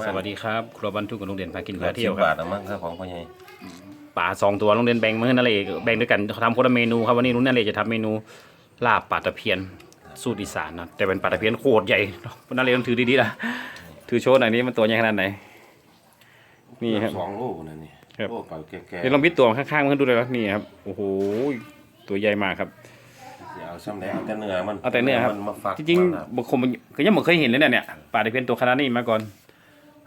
มาณสวัสดีครับ ครัวบรรทุกกับโรงเรียนพากินเกือพาบเที่สิยวบครับบาทนะมั้งครับของพ่อใหญ่ป่าสองตัวโรงเรียนแบ่งมือนั่นเลยแบ่งด้วยกันทำคนละเมนูครับวันนี้โรงเรียนเลยจะทำเมนูลาบปลาตะเพียนสูตรอีสานนะแต่เป็นปลาตะเพียนโคตรใหญ่นั่นเลยต้องถือดีๆนะถือโชว์หน่อยนี้มันตัวใหญ่ขนาดไหน นี่ครับ สองโลนั่นนี่ครับโลเก่าแก่ๆเดี๋ยวลองพิดตัวข้างๆมันดูเลยนะนี่ครับโอ้โหตัวใหญ่มากครับอย่าเอาซ้ำแล้วเอาแต่เนื้อมันเอาแต่เนื้อครับ มันมาฟักจริงมันอะๆบางคนมันก็ยังไม่เคยเห็นเลยเนี่ยเนี่ยปลาตะเพียนตัวขนาดนี้มาก่อน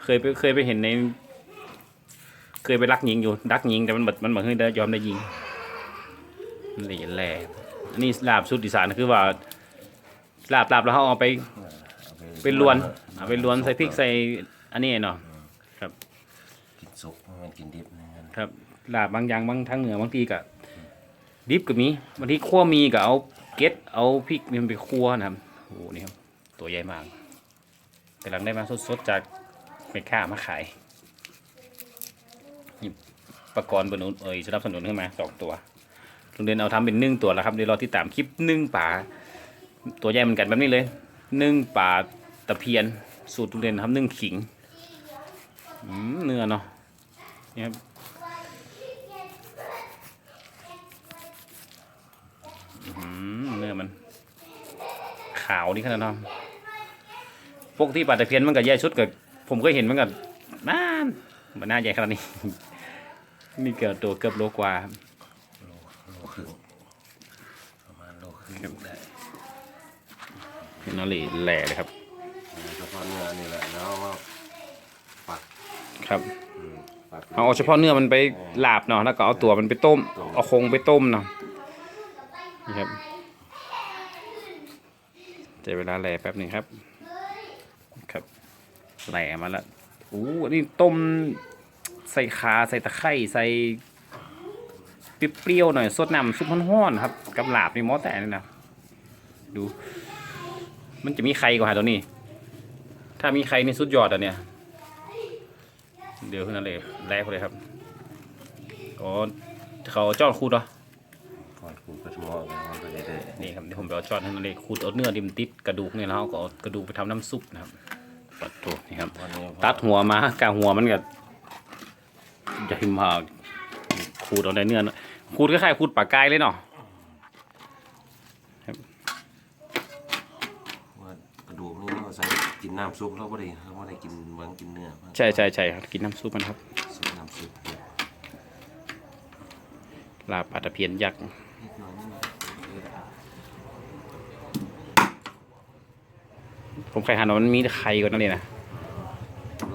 เคยไปเคยไปเห็นใน เคยไปรักยิงอยู่ดักยิงแต่มันแบบมันเหมือนได้ยอมได้ยิงมันเลยแหล่อันนี้ลาบสุดอีสานคือว่าลาบลาบแล้วเขาเอาไปเอาไปไปลวนเอาไปลวนใส่พริกใส่อันนี้เนาะกินสุกมันกินดิบนะครับครับลาบบางอย่างบางทั้งเหนือบางทีก็ดิบก็มีบางทีคั่วมีก็เอาเก็ดเอาพริกนี่มันไปคั่วนะครับโอ้โหนี่ครับตัวใหญ่มากกำลังได้มาสดๆจาก เมค่ามาขายนี่ประกรณ์บนุนเอ่ยสนับสนุนขึ้นมาสองตัวโรงเรียนเอาทำเป็นนึ่งตัวแล้วครับเดี๋ยวรอที่ตามคลิปนึ่งป่าตัวใหญ่เหมือนกันแบบนี้เลยนึ่งป่าตะเพียน สูตรโรงเรียนทำนึ่งขิงเนื้อเนาะนี่ครับเนื้อมัน ขาวนี่ขนาดนั้นปกติปลาตะเพียนมันกับแย่ชุดกับ ผมก็เห็นมันกับน่านมันน่าใหญ่ขนาดนี้ นี่เกือบตัวเกือบโลกว่าครับโลครึ่งประมาณโลครึ่งได้เห็นนอหลีแหล่เลยครับเฉพาะเนื้อนี่แหละแล้วเอามาปักครับอืมปัก เอาเฉพาะเนื้อมันไปลาบเนาะแล้วก็เอาตัวมันไปต้ม ต้ม เอาโครงไปต้มเนาะนี่ครับเจเวลาแหล่แป๊บหนึงครับ แหล่มาแล้วอู้อันนี่ต้มใส่ขาใส่ตะไคร้ใส่เปรี้ยวๆหน่อยสดน้ำซุปห้อนๆครับกับลาบนี่หมอแต่นี่นะดู มันจะมีไข่กว่าหาตัวนี้ ถ้ามีไข่นี่สุดยอดอะเนี่ย เดี๋ยวขึ้นนั่นเลยแรกเลยครับก็เขาจอดคูดเหรอก่อนกูก็จะมองกันว่าไปเรื่อยนี่ครับเดี๋ยวผมไปเอาจอดให้นั่นเลยคูดเอาเนื้อดิมนติดกระดูกเนี่ยแล้วก็เอากระดูกไปทำน้ำซุปนะครับ ปัดตัวนี่ครับๆวันนี้ตัดหัวมากลางหัวมันก็จะพิมพ์มาขูดเอาในเนื้อนะขูดคล้ายๆขูดปลากายเลยเนาะว่ากระดูกนี่เราใส่กินน้ำซุปเราไม่ได้เราไม่ได้กินเหมือนกินเนื้อใช่ใช่ใช่ครับกินน้ำซุปมันครับซุปน้ำซุปเดี๋ยวลาบปลาตะเพียนยักษ์ นิดหน่อยนิดหน่อย ผมไข่หันว่ามันมีไข่ก่อนนั่นเลยนะ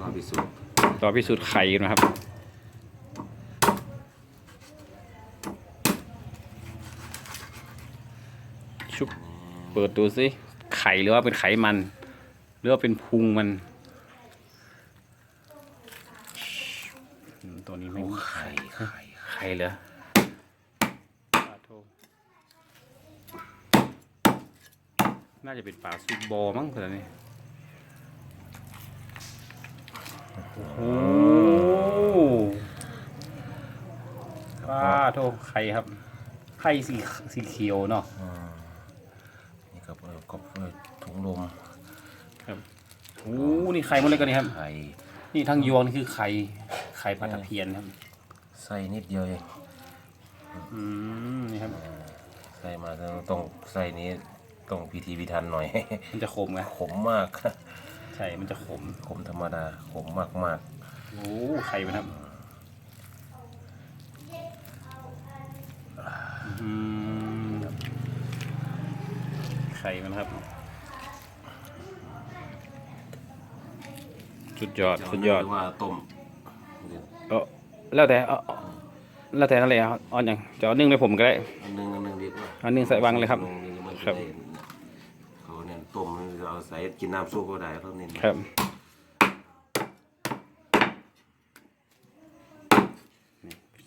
รอพิสูจน์รอพิสูจน์ไข่กันนะครับชุบเปิดดูสิไข่หรือว่าเป็นไขมัน หรือว่าเป็นพุงมันอืมตัวนี้ไม่มี ไข่ไข่ ไข่เหรอปลาโทน่า จะเป็นปลาซูบอมั้งตัวนี้โอ้ปลาโทไข่ครับ ไข่สีสีเขียวเนาะอืมนี่ก็เปิดก็เปิดถุงลมโอ้นี่ไข่หมดเลยกันนี่ครับ ไข่นี่ทั้งยวงนี่คือไข่ไข่ปลาตะเพียนครับ ใส่นิดเดียวเองอืมนี่ครับ ใส่มาต้องต้องใส่นี้ ต้องพิธีพิธันหน่อย มันจะขมไงขมมากใช่มันจะขมขมธรรมดาขมมากมากโอ้ไข่มันครับอืมไข่มันครับ สุดยอดๆสุดยอดหรืว่าต้มเออแล้วแต่เอาเอาแล้วแต่นั่นเลยเอาเอาอย่างจะเอานึ่งไปผมก็ได้อันหนึงอันหนึงดีกว่าเอานึ่งใส่วางเลยครับอันหนึ่งมันจะครับ ได้เขาเนี่ยต้มเอา ใส่กินน้ำซุปก็ได้เขาเน้นครับ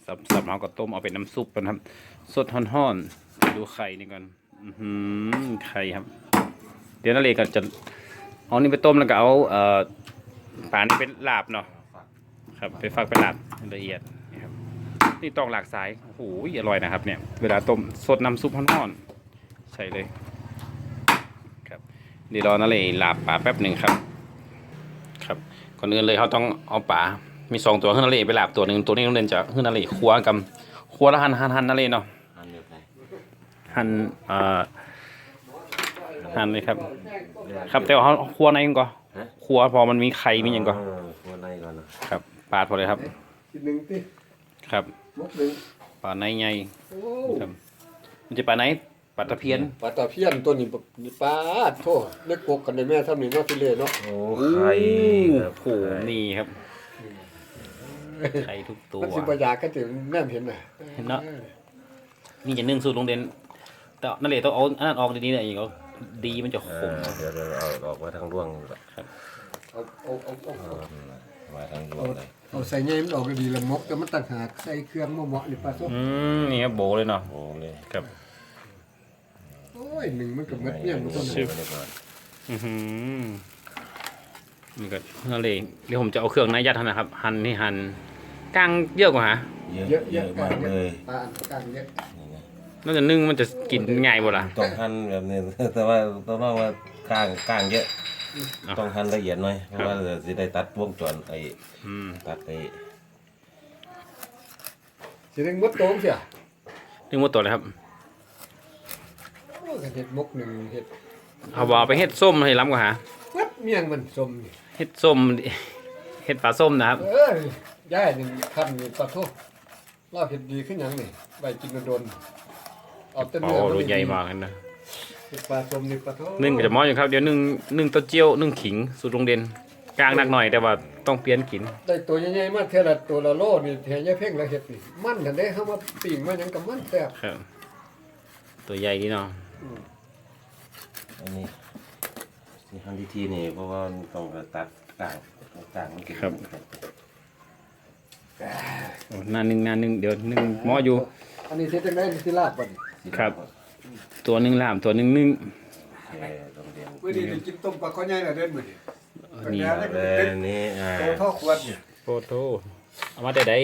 สับสับเอาก็ต้มเอาเป็นน้ำซุปกันครับ สดห่อนๆดูไข่นี่ก่อนอือหือไข่ครับ เดี๋ยวนั่นเลยก็จะเอานี่ไปต้มแล้วก็เอาเอ่อปานเป็นลาบเนาะครับไปฟักไปลาบละเอียดนี่ครับนี่ตอกหลากสายโอ้โหอร่อยนะครับเนี่ย เวลาต้มสดน้ำซุปห่อนๆใช่เลย เดี๋ยวรอนั่นเลยลาบปลาแป๊บหนึ่งครับ ครับก่อนอื่นเลยเขาต้องเอาป่ามีสองตัวขึ้นนาเลไปหลาบตัวหนึ่งตัวนี้ต้องเล่นจะขึ้นนาเลครัวกับครัวแล้วหันหันหันนาเลเนาะอันเดียวกันหั่นเอ่อหั่นเลยครับ ครับแต่ว่าเขาครัวในมันก็ฮะครัวพอมันมีไข่มีอย่างก็เออครัวในก่อนนะครับปาดพอเลยครับทีหนึ่งที่ครับมุกหนึ่งปลาในไงโอ้ครับมันจะปลาไหน ปลาตะเพียนปลาตะเพียนตัวนี้ปนี่ปลาโทษเล็กกกกันในแม่ทำนี่เนาะฟิเลเนาะโอ้ไข่ครับโอ้โหนี่ครับไข่ทุกตัวมันสิบ่อยากกันถึงแม่นเห็นน่ะเห็นเนาะนี่จะนึ่งสูตรโรงเรียนแต่นั่นเลยต้องเอาอันนั้นออกดีๆหน่อยอีกเอาดีมันจะขเอมอเดี๋ยวเราเอาออกมาทางร่วงก่อนเอาเอาเอาเอาเอามาทางร่วงเลยเอาใส่ใหญ่มันออกก็ดีละมกแต่มันต่างหากใส่เครื่องบ่เหมาะนี่ปลาส้มอืมนี่ครับโบเลยเนาะโอ้เลยครับ โอ้ยหนึ่งมันก็เม็ดเนี่ยมันก็ชิน่ะบไปก่อนอือหือนี่ก็นั่นเลยเดี๋ยวผมจะเอาเครื่องในยัดให้นะครับ หั่นนี่หั่นกลางเยอะกว่าฮะเยอะเยอะเยเยอะอะมากเยเลอะยปลาอันกลางเยอะนี่นะน่าจะนึ่งมันจะกินง่ายบ่ล่ะต้องหั่นแบบนี้แต่ว่าต้องว่าว่ากลางกลางเยอะอะต้องหั่นละเอียดหน่อยเพราะว่าจะได้ตัดวงจรไอ้อืมตัดไอ้สิหนึ่งมดโตมเสียนึ่งหมดตัวเลยครับ โอ้ยเห็ดมกหนึ่งเห็ดเอาบ่เอาไปเฮ็ดส้มให้ล้ำกว่าฮะเม็ดเมี่ยงมันสมนี่เฮ็ดส้มเฮ็ดปลาส้มนะครับ เอ้ยย่ายนี่คันนี่ปลาโทลาบเห็ดดีขึ้นหยังนี่ใบกินกระโดนเอาแต่โอ้เนื้อโหมันใหญ่มากเลยนะเห็ดปลาสมนี่ปลาโทนึ่งก็จะเหมออยู่ครับเดี๋ยวนึ่งนึ่งเต้าเจี้ยวนึ่งขิงสูตรโรงเรียนกลางหนักหน่อยแต่ว่าต้องเปลี่ยนกินได้ตัวใหญ่ๆมาเท่าละตัวละโลนี่แถยายเพ่งละเห็ดนี่มันกันได้เฮามาปิ้งมาหยังกับมันแซ่บครับตัวใหญ่ดีเนาะ อันนี้ที่หั่นที่ทีนี่เพราะว่าต้องตัดกลางกลางมันกินโอ้หน้าหนึ่งหน้าหนึ่งเดี๋ยวนึ่งหมออยู่ อันนี้เฮ็ดจังได๋สิลาบบ่นี่ครับ ตัวหนึ่งลามตัวหนึ่งนึ่งเออต้องเรียนมื้อนี้ได้กินต้มปลาข้อใหญ่ละเด้อมื้อนี้นี่เออนี่อ่าโตเท่อขวดนี่โฟโต้เอามาแต่ใด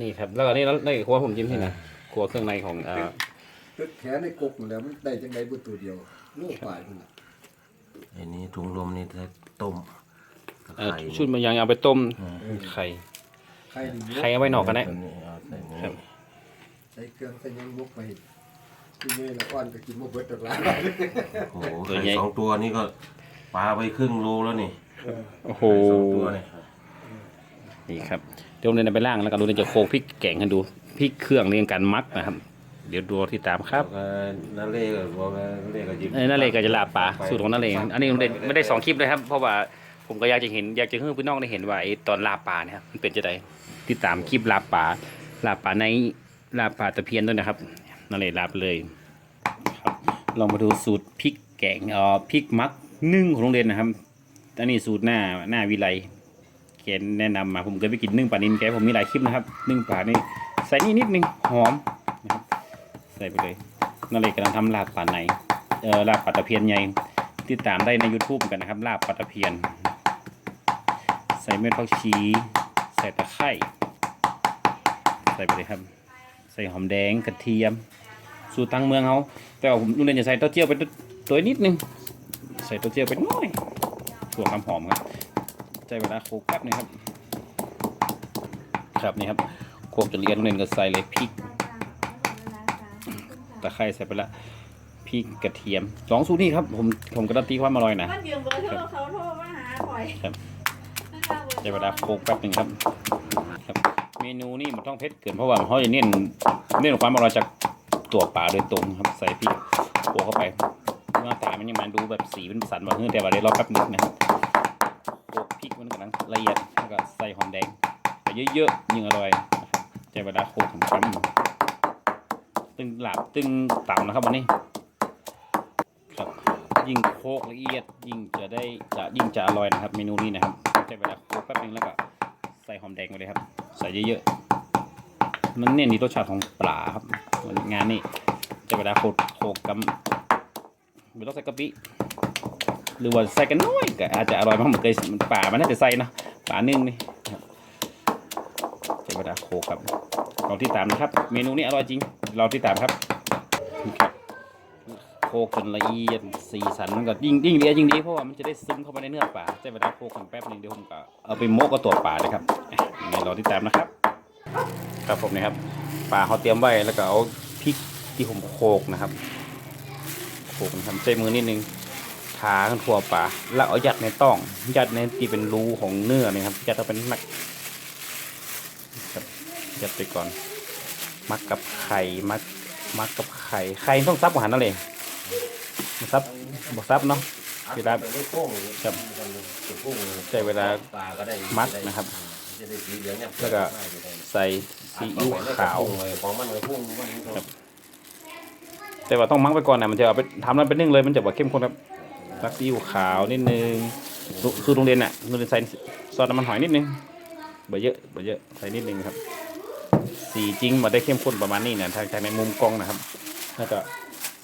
นี่ครับ แล้วก็นี่แล้วในครัวผมจิ้มที่ไหนครัวเครื่องในของเอ่อ ตึกแขนในกกนั่นแหล้วมันได้จังได๋บ่ตัวเดียวโลปลายพุ่นน่ะไอ้นี่ถุงลมนี่ถ้าต้มตะเอ่อไคร้ชุดมันยังเอาไปต้มไข่ไข่นี่ไข่เอาไว้นอกกันนะตัวนี้เอาใส่นี่ครับใส่เครื่องใส่หยังมุกไปที่นี่ละอ่อนก็กินบ่เบิดดอกหลายโอ้โหไข่สองตัวนี่ก็ปลาไปครึ่งโลแล้วนี่โอ้โห ไข่สองตัวนี่นี่ครับเดี๋ยวเราจะไปล่างแล้วก็ดูเดี๋ยวจะโคกพริกแกงให้ดูพริกเครื่องเรียงกันมักนะครับ เดี๋ยวดูที่ตามครับแล้วก็นั่นเล่ก็บอกว่านั่นเล่ก็หยิบเอ้ยนั่นเลยก็จะลาบปลาสูตรของนั่นเลยอันนี้ไม่ได้ไม่ได้สองคลิปเลยครับ เพราะว่าผมก็อยากจะเห็นอยากจะให้พี่น้องได้เห็นว่าไอ้ตอนลาบปลาเนี่ยครับมันเป็นจะไดติดตามคลิปลาบปลาลาบปลาในลาบปลาตะเพียนด้วยนะครับนั่นเลยลาบเลยครับลองมาดูสูตรพริกแกงเอ่อพริกมักนึ่งของโรงเรียนนะครับอันนี้สูตรหน้าหน้าวิไลแกแนะนำมาผมเคยไปกินนึ่งปลานินแกผมมีหลายคลิปนะครับนึ่งปลานี่ใส่นี่นิดนึงหอมนะครับใส่ไปเลยนั่นเลยกำลังทำลาบปลาในเออลาบปัตตะเพียนใหญ่ติดตามได้ใน YouTube กันนะครับ ลาบปัตตะเพียน ใส่เม็ดผักชีใส่ตะไคร้ใส่ไปเลยครับ ใส่หอมแดงกระเทียม สูตรทางเมืองเขาแต่ว่าผมลุงเรียนจะใส่เต้าเจี้ยวไปตัวนิดนึงใส่เต้าเจี้ยวไปน้อยถั่วความหอมครับใช้เวลาโขลกแป๊บนึงครับ ครับนี่ครับโขลกจนละเอียดลุงเรียนก็ใส่เลยพริก ตะไคร้ใส่ไปละพริกกระเทียมสองสูตรนี่ครับผมผมการันตีความอร่อยนะมันยืมเบอร์โทรเขาโทรมาหาบ่อยครับนะคะบอร์ใช้เวลาโคกแป๊บหนึ่งครับครับ เมนูนี่มันต้องเผ็ดเกินเพราะว่าเขาจะเน้นเน้นความอร่อยจากตัวปลาโดยตรงครับใส่พริกโขลกเข้าไปหน้าตามันยังมาดูแบบสีเป็นสันแบบนี้แต่ว่าเดี๋ยวรอแป๊บนึงนะครับโขลกพริกมันกำลังละเอียดแล้วก็ใส่หอมแดงแต่เยอะๆยิ่งอร่อยนะครับใช้เวลาโขลกถึงแป๊บนึง ตึงหลาบตึงต่ำนะครับวันนี้ครับยิ่งโคกละเอียดยิ่งจะได้จะยิ่งจะอร่อยนะครับ เมนูนี้นะครับใช้เวลาโคกแป๊บนึงแล้วก็ใส่หอมแดงไปเลยครับ ใส่เยอะๆมันเน้นที่รสชาติของปลาครับงานนี้ใช้เวลาโคกโคกกับไม่ต้องใส่กะปิหรือว่าใส่กันน้อยก็อาจจะอร่อยมากเหมือนเคยมันปลามันน่าจะใส่เนะปลานึ่งนี่ใช้เวลาโคกครับลองที่ตามนะครับ เมนูนี้อร่อยจริง ลองที่ตามครับโคคกจนละเอียดสีสันมันก็ยิ่งยิ่งละเอียดยิ่งดีเพราะว่ามันจะได้ซึมเข้าไปในเนื้อปลาใช้เวลาโคกกันแป๊บนึงเดี๋ยวผมก็เอาไปโมกกับตัวปลาเลยครับอะยังไงรอติดตามนะครับ ครับผมนะครับปลาเขาเตรียมไว้แล้วก็เอาพริกที่ผมโขกนะครับโขกนะครับใช้มือนิดนึงทาขึ้นทั่วปลาแล้วเอายัดในต้องยัดในที่เป็นรูของเนื้อนะครับยัดเอาเป็นนักยัดไปก่อน มักกับไข่มักมักกับไข่ไข่ต้องซับอาหารนั่นเลยบ่ซับบ่ซับเนาะเวลาไปได้โค้งครับจะโค้งใช้เวลาปลาก็ได้มัดนะครับจะได้สีเหลืองเนี่ยแล้วก็ใส่ซีอิ๊วขาวของมันเลยพุ่งมันก็ครับแต่ว่าต้องมักไปก่อนนะมันจะเอาไปทำแล้วเป็นนึ่งเลยมันจะแบบเข้มข้นครับรักซีอิ๊วขาวนิดนึงลูกคือโรงเรียนน่ะโรงเรียนใส่ซอสน้ำมันหอยนิดนึงเบอเยอะเบอเยอะใส่นิดนึงครับ สีจริงมาได้เข้มข้นประมาณนี้เนี่ยทางจากในมุมกล้องนะครับแล้วก็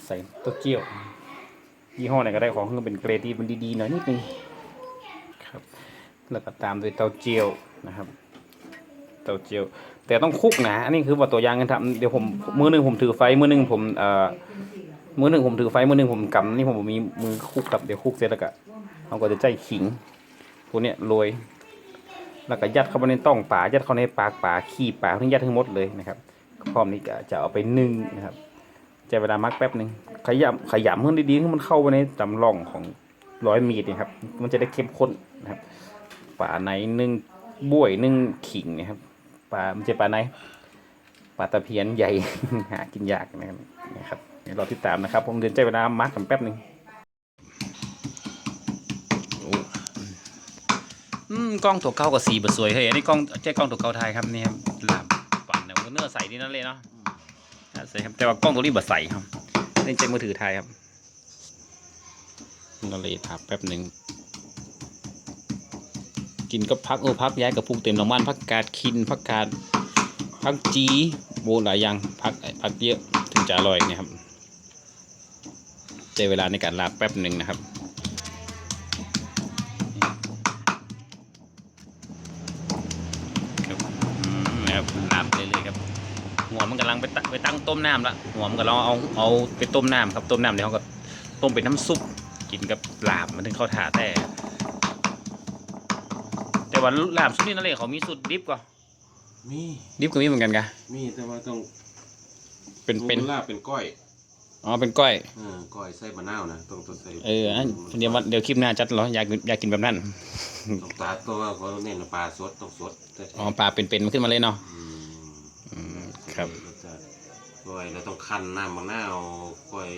ใส่เต้าเจี้ยวยี่ห้อไหนก็ได้ของคือเป็นเกรดที่มันดีๆหน่อยนิดนึงครับ แล้วก็ตามด้วยเต้าเจี้ยวนะครับ เต้าเจี้ยว แต่ต้องคลุกนะอันนี้คือว่าตัวอย่างกันทำเดี๋ยวผมมือหนึ่งผมถือไฟมือหนึ่งผมเอ่อมือหนึ่งผมถือไฟมือหนึ่งผมกำนี่ผมมีมือคลุกครับเดี๋ยวคลุกเสร็จแล้วก็เราก็จะใจขิงพวกเนี้ยโรย แล้วก็ยัดเข้าไปในต้องป่ายัดเข้าในปากป่าขี้ป่าทั้งยัดทั้งหมดเลยนะครับพร้อมนี้ก็จะเอาไปนึ่งนะครับใช้เวลามักแป๊บหนึ่งขยำขยำให้ดีๆให้มันเข้าไปในตำร่องของร้อยมีดนะครับ มันจะได้เข้มข้นนะครับป่าไหนนึ่งบ้วยนึ่งขิงนะครับปลาม่ใช่ปลาไหนปลาตะเพียนใหญ่หากินยากนะครับนะครับเดี๋ยวรอติดตามนะครับ ผมเดินใจเวลามาร์กกันแป๊บหนึ่งโอ้ อืมกล้องตัวเก่ากับสีบสวยเฮ้ยอันนี้กล้องใช่กล้องตัวเก่าไทยครับนี่ครับลามปันเนี่ยเนื้อใสดีนั่นเลยเนาะใส่ครับแต่ว่ากล้องตัวนี้บดใสครับนี่ใช้มือถือไทยครับก็เลยถามแป๊บหนึ่งกินก็พักเออพักย้ายกับพุกเต็มหนองบ้านพักกาดคินพักกาดพักจีโบหลายอย่างพักพักเยอะถึงจะอร่อยเนะครับใช้เวลาในการลาบแป๊บหนึ่งนะครับ ไปตั้งไปตั้งต้มน้ำละหัวมันก็ลองเอาเอาไปต้มน้ำครับต้มน้ำเดี๋ยวเขาก็ต้มเป็นน้ำซุปกินกับลาบมันถึงเข้าถาแต่ แต่ว่าลาบสุดนี่นั่นเลยเขามีสูตรดิบกว่ามีดิบก็มีเหมือนกันกะมีแต่ว่าต้องเป็นเป็นลาบเป็นก้อยอ๋อเป็นก้อยเออก้อยใส่มะนาวนะต้องต้องใส่เอออันเดี๋ยววันเดี๋ยวคลิปหน้าจัดเหรออยากอยากกินแบบนั้นต้องตาตัวเขาเน้นปลาสดต้องสดแต่อ๋อปลาเป็นๆมันขึ้นมาเลยเนาะอืมอืมครับรสชาติ ก้อยแล้วต้องคั้นน้ำมะนาวก้อย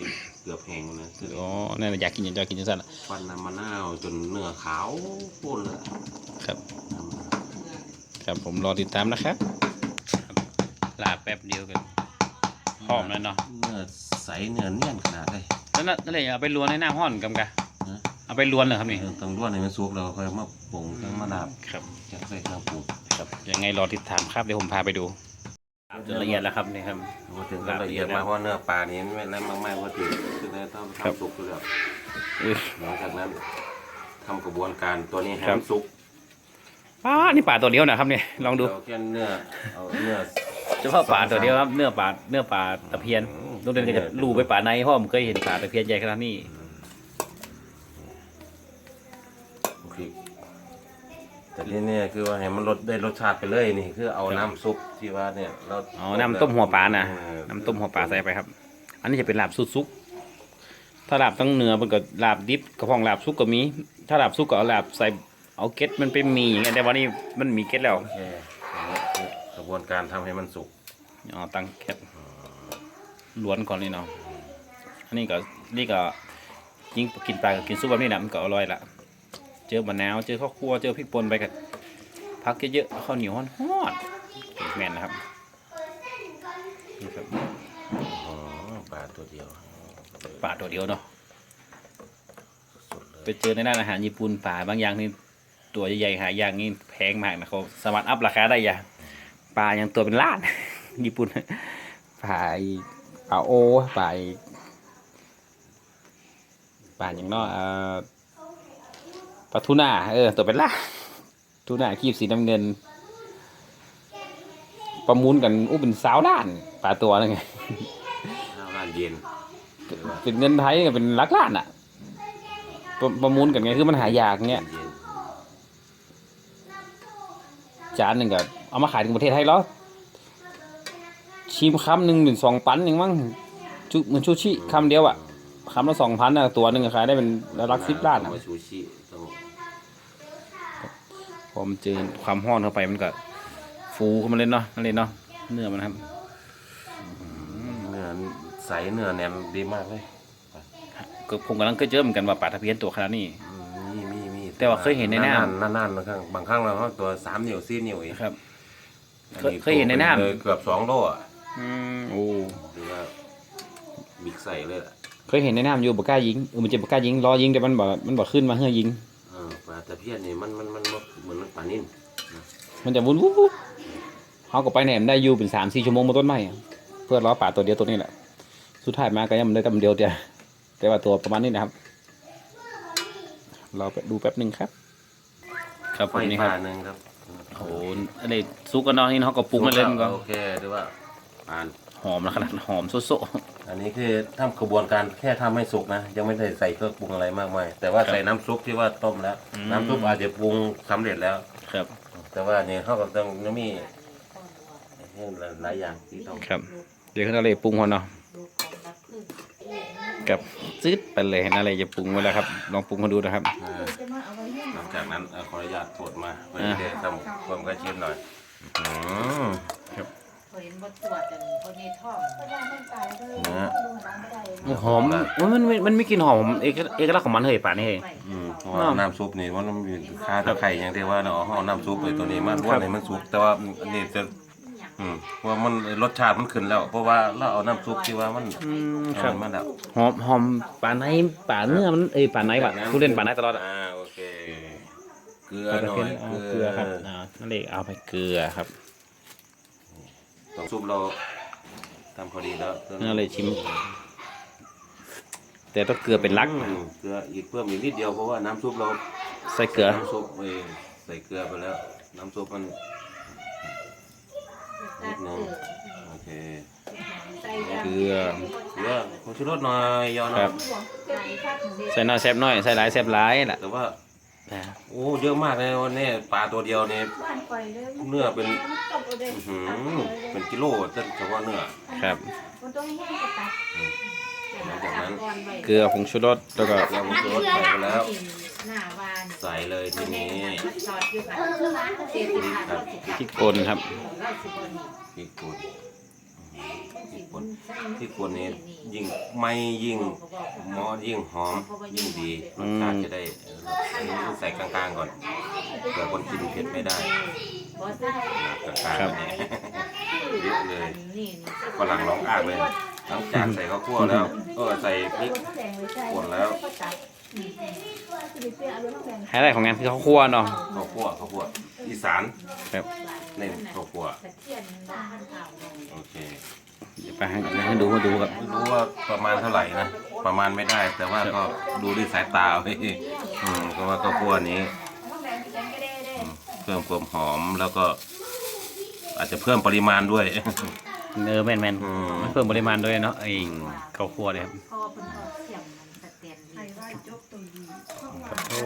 เกือบแห้งนะอ๋อนั่นน่ะอยากกินอยากกินจังซั่นอะฟันน้ำมะนาวจนเนื้อขาวปุ้นเลยครับน้ำมะนาวครับผมรอติดตามนะครับครับลาบแป๊บเดียวกันหอมแล้วเนาะเนื้อใสเนื้อเนียนขนาดเลยนั่นน่ะนั่นเลยเอาไปลวนในน้ำห้อนกำกะฮะเอาไปลวนเหรอครับนี่เออต้องล้วนให้มันสุกแล้วค่อยมาปรุงจังมะนาวครับจะใส่เครื่องปรุงครับยังไงรอติดตามครับเดี๋ยวผมพาไปดู จนละเอียดแล้วครับนี่ครับพอถึงก็ละเอียดมากเพราะเนื้อปลานี้ไม่แล้วมากๆว่าถึงคือได้ต้องครับ ทำสุกอยู่แล้วเออหลังจากนั้นทำกระบวนการตัวนี้ให้ครับมันสุกป้านี่ปลาตัวเดียวนะครับเนี่ยลองดูเราแค่เนื้อเอาเนื้อ เฉพาะปลาตัวเดียวครับเนื้อปลาเนื้อปลาตะเพียนลูกเด่นก็จะรูไปปลาในเพราะผมเคยเห็นปลาตะเพียนใหญ่ขนาดนี้ โอเค แต่ที่นี่คือว่าให้มันรสได้รสชาติไปเลยนี่ คือเอาน้ำซุปที่ว่าเนี่ยเราอ๋อน้ำต้มหัวปลานะเออน้ำต้มหัวปลาใส่ไปครับ อันนี้จะเป็นลาบซุปซุกถ้าลาบตั้งเนื้อมันก็ลาบดิบกระพองลาบซุกก็มี ถ้าลาบซุกก็เอาลาบใส่เอาเก็ดมันเป็นหมีอย่างเงี้ยแต่วันนี้มันมีเก็ดแล้วโอเคอันนี้คือกระบวนการทำให้มันสุกอ๋อตั้งเก็ดล้วนก่อนนี่เนาะอันนี้ก็นี่ก็ยิ่งกินปลากับกินซุปแบบนี้นะมันก็อร่อยละ เจอมะนาว เจอข้าวคั่วเจอพริกป่นไปกับพักเยอะๆข้าวเหนียวฮอนๆแม่นนะครับนี่ครับอ๋อปลาตัวเดียวปลาตัวเดียวเนาะสุดเลยไปเจอในร้านอาหารญี่ปุ่นปลาบางอย่างนี่ตัวใหญ่ๆหายากนี่แพงมากนะเขาสามารถอัพราคาได้อย่าปลายังตัวเป็นล้าน ญี่ปุ่นปลาไอ้ปลาโอปลาไอ้ปลาอย่างเนอเอ่อ ปลาทูน่าเออตัวเป็นล้านทูน่าคีบสีน้ำเงิน ประมูลกันอู้เป็นสาวล้านปลาตัวนึงข้าวร้านเย็นเป็นเงินไทยก็เป็นหลักล้านอะ ประประมูลกันไงคือมันหายากเงี้ยจานหนึ่งก็เอามาขายถึงประเทศไทยแล้วชิมคำหนึ่งหนึ่งสองปันอย่างมั้งจุเหมือนชูชิคำเดียวอะ คำละสองพันอะตัวหนึ่งก็ขายได้เป็นหลักสิบล้านอะมาชูชิต้องพอมันเจอความห้อนเข้าไปมันก็ ฟูขึ้นมาเลยเนาะนั่นเลยเนาะเนื้อมันนะครับเนื้อใสเนื้อแน่นดีมากเลยก็ผมกำลังก็เจอเหมือนกันว่าปลาตะเพียนตัวขนาดนี้อืมมีมีมีแต่ว่าเคยเห็นในหน้านานๆบางครั้งบางครั้งเราตัวสามนิ้วสี่นิ้วเองครับอัเคยเคยเห็นในหน้าเลยเกือบสองโลอะอืมโอ้หรือว่าบิ๊กใส่เลยล่ะ เคยเห็นในน้ำอยู่บกล้ายิงเออมันจะบกล้ายิงรอยิงแต่มันบอกมันบอกขึ้นมาเฮือยิงเออปลาตะเพียนนี่มันมันมันมันเหมือนมันปลานิ่นมันจะวุ้นวุ้บวุ้บเขาก็ไปแหนมได้อยู่เป็นสามสี่ชั่วโมงบนต้นไม้อะเพื่อรอป่าตัวเดียวตัวนี้แหละสุดท้ายมาก็ยังมันได้แต่มันเดียวเดียวแต่ว่าตัวประมาณนี้นะครับเราไปดูแป๊บหนึ่งครับ ครับผไฟมนี่ปคลารับหนึ่งครับโอ้โหอันนี้ซุกกันเนาะนี่เขาก็ปรุงมาเลยมันก็โอเคหรือว่า อ่านหอมแล้วขนาดหอมโซะอันนี้คือทำกระบวนการแค่ทำให้สุกนะ ยังไม่ได้ใส่เครื่องปรุงอะไรมากมาย แต่ว่าใส่น้ำซุปที่ว่าต้มแล้วน้ำซุปอาจจะปรุงสำเร็จแล้วๆครับ แต่ว่าเนี่ยเขาก็ต้องมีหลายอย่างที่ต้องครับ เดี๋ยวเขาเลยปรุงก่อนเนาะกับซึดไปเลยนั่นเลยจะปรุงไว้แล้วครับ ลองปรุงมาดูนะครับ เออหลังจากนั้นเอาขออนุญาตตรวจมาเพื่ออ่าจะได้ทำความกระเทียมหน่อยอืม เห็นว่าตรวจกันคนในท้องเนื้อหอมมันมันมันมันไม่กลินหอมเอกเอกลักษณ์ของมันเฮ้ยป่านนี้เฮ้ย อืมเพราะว่าน้ำซุปนี่มันมีค่าตะไคร่อย่างที่ว่าเนาะเอาน้ำซุปไปตัวนี้มันว่าในมันสุกแต่ว่าอันนี้จะอืมเพราะว่ามันรสชาติมันขึ้นแล้ว เพราะว่าเราเอาน้ำซุปที่ว่ามันอืมคเอารับมันแล้วหอมหอมป่าไหนป่าเนื้อมันเอ้ยป่าไหนวะผู้เล่นป่าไหนตลอดอะอ่าโอเคเกลือเอาหน่ไปอยเอาเกลือครับอ่านั่นเองเอาไปเกลือครับ ต้องซุปเราทำพอดีแล้วนั่นเลยชิม แต่ต้องเกลือเป็นหลักอืมเกลืออีกเพิ่มอีกนิดเดียวเพราะว่าน้ำซุปเราใส่เกลือ น้ำซุปเองใส่เกลือไปแล้ว น้ำซุปมันนิดนึงโอเคใส่เกลือ เกลือผงชูรสหน่อยยอหน่คอรัยบใส่ใส่น้อยแซ่บน้อย ใส่หลายแซ่บหลายแหละแต่ว่า โอ้เยอะมากเลยวันนี้ปลาตัวเดียวเนี่ยบ้านปล่อยเลยเนื้อเป็นตบเอาเลยอื้อหือเป็นกิโลเฉพาะเนื้อครับมันต้องให้กระตัดหลังจากนั้นเกลือผงชูรสแล้วก็เราผงชูรสใส่ไปแล้ว หน้าวานใส่เลยทีนี้ซอสอยู่ค่ะเสียสิค่ะพริกป่นครับเราสิบนพริกป่น พริกป่นพริกป่นนี้ยิ่งไม่ยิ่งหมอยิ่งหอมยิ่งดีรสชาติจะได้เอ่ออันนี้ใส่กลางๆก่อนเผื่อคนกินเผ็ดไม่ได้บอสได้กลางครับๆเนี่ยเยอะเลยนี่ฝรั่งร้องอ้ากเลยหลังจากใส่ข้าวคั่วแล้วก็ใส่พริกน้ำแดงเลยใช่ป่นแล้วก็ตัดสิบเปียเอาน้ำแดงไฮไลท์ของงานคือข้าวคั่วเนาะข้าวคั่วข้าวคั่วอีสานครับ เน้นข้าวคั่วตะเคียนบ้านเก่าโอเคเดี๋ยวไปให้ให้ดูให้ดูครับไม่รู้ว่าประมาณเท่าไหร่นะประมาณไม่ได้ แต่ว่าก็ดูด้วยสายตาเอาอืมก็ว่าข้าวคั่วนี้น้ำแดงแดงก็ได้ได้อืมเพิ่มความหอมแล้วก็ อาจจะเพิ่มปริมาณด้วย เนื้อแม่นแม่นอืมมันเพิ่มปริมาณด้วยเนาะไอ้ข้าวคั่วเนี่ยครับพ่อเป็นพ่อเสียมมันสแตนใครว่าจบตรงนี้โอ้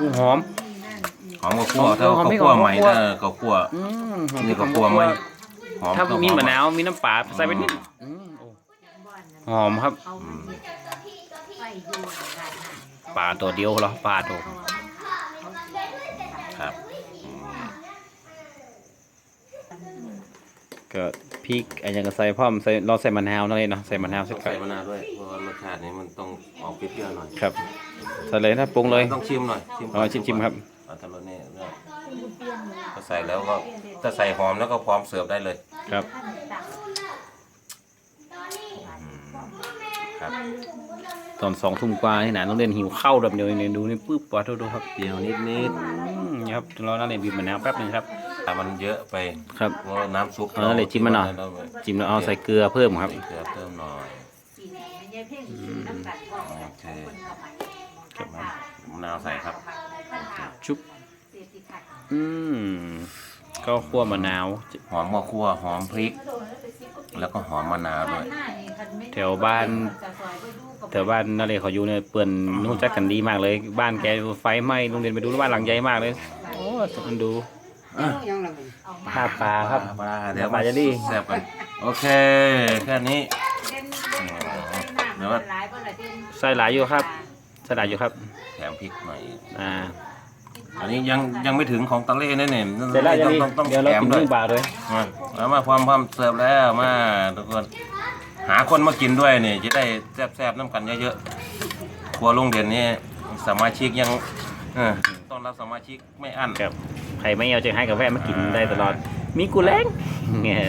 อืมหอม หอมข้าวคั่วหอมถ้าหอมข้าวไม่คั่วหอมใหม่ข้าวคั่วถ้าข้าวคั่วอืมหอมนี่ข้าวคั่วไหมหอมถ้าต้องมีหอมะนาวมีน้ำปลาใส่ไปนิดอืมโอ้บ้านนั้นหอมครับเขามันเห็ดไฟอยู่ร้านอาหารปลาตัวเดียวเหรอปลาตัวครับอืมก็พริกอะไรอย่างก็ใส่พร้อมใส่เราใส่มะนาวนั่นเองเนาะใส่มะนาวต้สัอกงกัใส่นมะนาวด้วยเพราะว่ารสชาตินี้มันต้องออกเปรี้ยวๆหน่อยครับใส่เลยนะปรุงเลยต้องชิมหน่อยชิมเอาชิมๆครับเอาทำรสนี่เนี่ยก็ใส่แล้วก็ถ้าใส่หอมแล้วก็พร้อมเสิร์ฟได้เลยครับครับ ตอนสองทุ่มกว่านี่นะต้องเล่นหิวข้าวแบบเดียวเนี่ยดูนี่ปึ๊บปะดูดูครับเปรี้ยวนิดนิดอืมนี่ครับเรานั่นเองบีบมะนาวแป๊บหนึงครับๆแต่มันเยอะไปครับเพราะว่าน้ำซุปเออเลยจิ้มมันหน่อยจิ้มแล้วเอาใส่เกลือเพิ่มครับใส่เกลือเพิ่มหน่อยปีนี้ไม่ใช่เพ่งน้ำกัดทองโอเคคนเข้าไปครับมะนาวใส่ครับ ชุบเสียติขัดอืมก็คั่วมะนาว หอมข้าวคั่วหอมพริก แล้วก็หอมมะนาวด้วยแถวบ้านแถวบ้านนั่นเลยเขาอยู่เนี่ยเปื่อนรู้จักกันดีมากเลย บ้านแกไฟไหม้โรงเรียนไปดูบ้านหลังใหญ่มากเลยโอ้มันดูภาพปลาครับปลาเดี๋ยวปลาจะดีแซ่บกันโอเคแค่นี้เดี๋ยวว่าใส่หลายอยู่ครับใส่หลายอยู่ครับ แถมพริกหน่อย อ่าอันนี้ยังยังไม่ถึงของตะเล่แน่เนี่ยเสร็จแล้วจะต้องดีต้องต้องเดี๋ยวเราแถมกินด้วยนึ่งบาทเลยมาแล้วมาความความเสิร์ฟแล้วมาทุกคนหาคนมากินด้วยเนี่ยจะได้แซ่บๆน้ำกันเยอะๆครัวลุงเด่นนี่สมาชิกยังเออต้อนรับสมาชิกไม่อั้นครับใครไม่เอาจะให้กับแวะมากินได้ตลอด มีกูแรงเนี่ย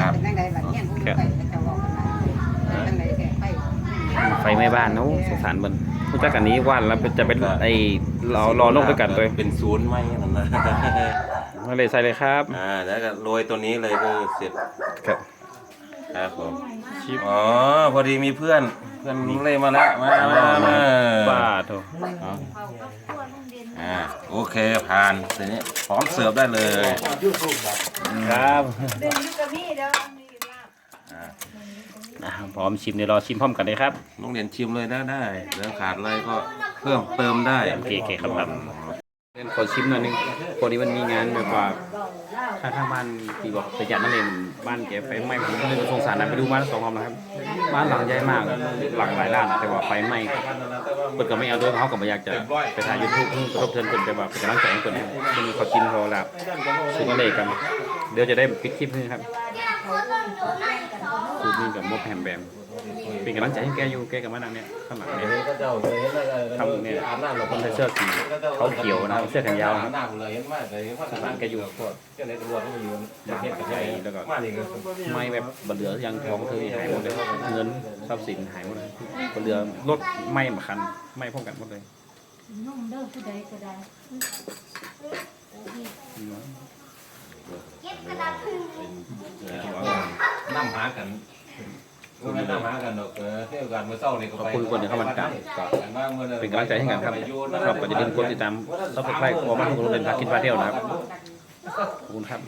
ครับเป็นจังไดบัดเนี่ยผู้ไปจะบอกกันมาจังไดแก่ไปไฟไหม้บ้านโอ้สงสารมัน รู้จักกันนี้วันแล้วจะเป็นไอ้รอรอลงไปกันตัวเป็นศูนย์ไหมนั่นนะมาเลยใส่เลยครับอ่าแล้วก็โรยตัวนี้เลยก็เสร็จครับครับผมอ๋อพอดีมีเพื่อนเพื่อนลุงเล่มาแล้วมามามาบ้าโถอ่าโอเคผ่านทีนี้พร้อมเสิร์ฟได้เลยครับเดินอยู่กับพี่เดี๋ยว มีลาบอ่าอะพร้อมชิมเดี๋ยวรอชิมพร้อมกันเลยครับลุงเรียนชิมเลยได้ได้เดี๋ยวขาดอะไรก็เพิ่มเติมได้โอเคโอเคครับครับเรียนขอชิมหน่อยหนึงพอดีมันมีงานแบบว่าข้างข้างบ้านที่บอกประหยัดนั่นเองบ้านแกไฟไหม้ผมก็เลยสงสารนะไปดูบ้านสองห้องนะครับ บ้านหลังใหญ่มากหลังหลายล้านอะแต่ว่าไฟไหม้เปิดก็ไม่เอาด้วยเขาก็ไม่อยากจะไปถ่ายยูทูบเพิ่งกระทบเทินเปิดแต่ว่าเป็นกำลังใจให้เปิดเป็นขอกินพอแล้วสุดก็เลยกันเดี๋ยวจะได้ปิดคลิปนี้ครับ สูตรนี้กับมบแฮมแบมเป็นกำลังใจให้แกอยู่แกกับมันนั่งเนี่ยข้างหลังเนี่ยทำเนี่ยคนใส่เสื้อสีเขาเขียวนะเสื้อแขนยาวนะครับหน้าผมเลยเห็นมากเลยว่าบ้านแกอยู่เจ้าในตำรวจก็มาอยู่บ้านแกแล้วก็ไม่แบบบนเรือยังท้องเธอหายหมดเลยเงินทรัพย์สินหายหมดเลยบนเรือรถไม้มาคันไม้พร้อมกันหมดเลยนุ่มเด้อผู้ใดก็ได้ นั่งหากันไม่นั่งหากันดอกเออเที่ยวกันเมื่อเช้านี่ก็ขอบไปคุณคนที่เข้ามาติดตามก็เป็นกำลังใจให้กันครับครับก็จะเป็นคนติดตามซับสไครต์ขอมาทุกคนเป็นพาคิดพาเที่ยวนะครับขอบคุณครับ